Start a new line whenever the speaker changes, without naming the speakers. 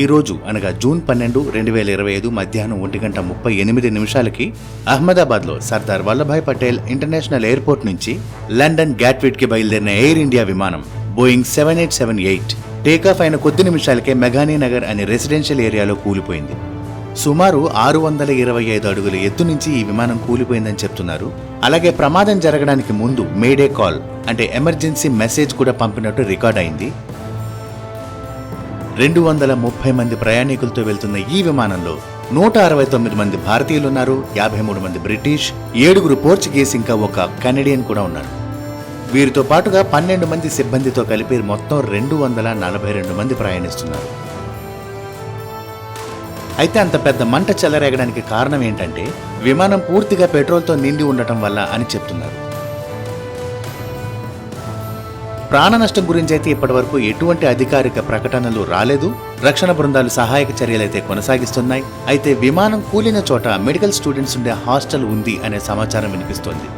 ఈ రోజు అనగా జూన్ పన్నెండు రెండు వేల ఇరవై ఐదు మధ్యాహ్నం ఒంటి గంట ముప్పై ఎనిమిది నిమిషాలకి అహ్మదాబాద్లో సర్దార్ వల్లభాయ్ పటేల్ ఇంటర్నేషనల్ ఎయిర్పోర్ట్ నుంచి లండన్ గ్యాట్విట్కి బయలుదేరిన ఎయిర్ ఇండియా విమానం Boeing seven eight seven eight takeoff అయిన కొద్ది నిమిషాలకే మెఘానీ నగర్ అనే రెసిడెన్షియల్ ఏరియాలో కూలిపోయింది. సుమారు ఆరు వందల ఇరవై ఐదు అడుగుల ఎత్తు నుంచి ఈ విమానం కూలిపోయిందని చెప్తున్నారు. అలాగే ప్రమాదం జరగడానికి ముందు మేడే కాల్ అంటే ఎమర్జెన్సీ మెసేజ్ కూడా పంపినట్టు రికార్డ్ అయింది. రెండు వందల ముప్పై మంది ప్రయాణికులతో వెళ్తున్న ఈ విమానంలో నూట అరవై తొమ్మిది మంది భారతీయులున్నారు యాభై మూడు మంది బ్రిటిష్ ఏడుగురు పోర్చుగీస్ ఇంకా ఒక కెనడియన్ కూడా ఉన్నారు. వీరితో పాటుగా పన్నెండు మంది సిబ్బందితో కలిపి మొత్తం రెండు వందల నలభై రెండు మంది ప్రయాణిస్తున్నారు. అయితే అంత పెద్ద మంట చెలరేగడానికి కారణం ఏంటంటే విమానం పూర్తిగా పెట్రోల్తో నిండి ఉండటం వల్ల అని చెప్తున్నారు. ప్రాణ నష్టం గురించి అయితే ఇప్పటివరకు ఎటువంటి అధికారిక ప్రకటనలు రాలేదు. రక్షణ బృందాలు సహాయక చర్యలైతే కొనసాగిస్తున్నాయి. అయితే విమానం కూలిన చోట మెడికల్ స్టూడెంట్స్ ఉండే హాస్టల్ ఉంది అనే సమాచారం వినిపిస్తోంది.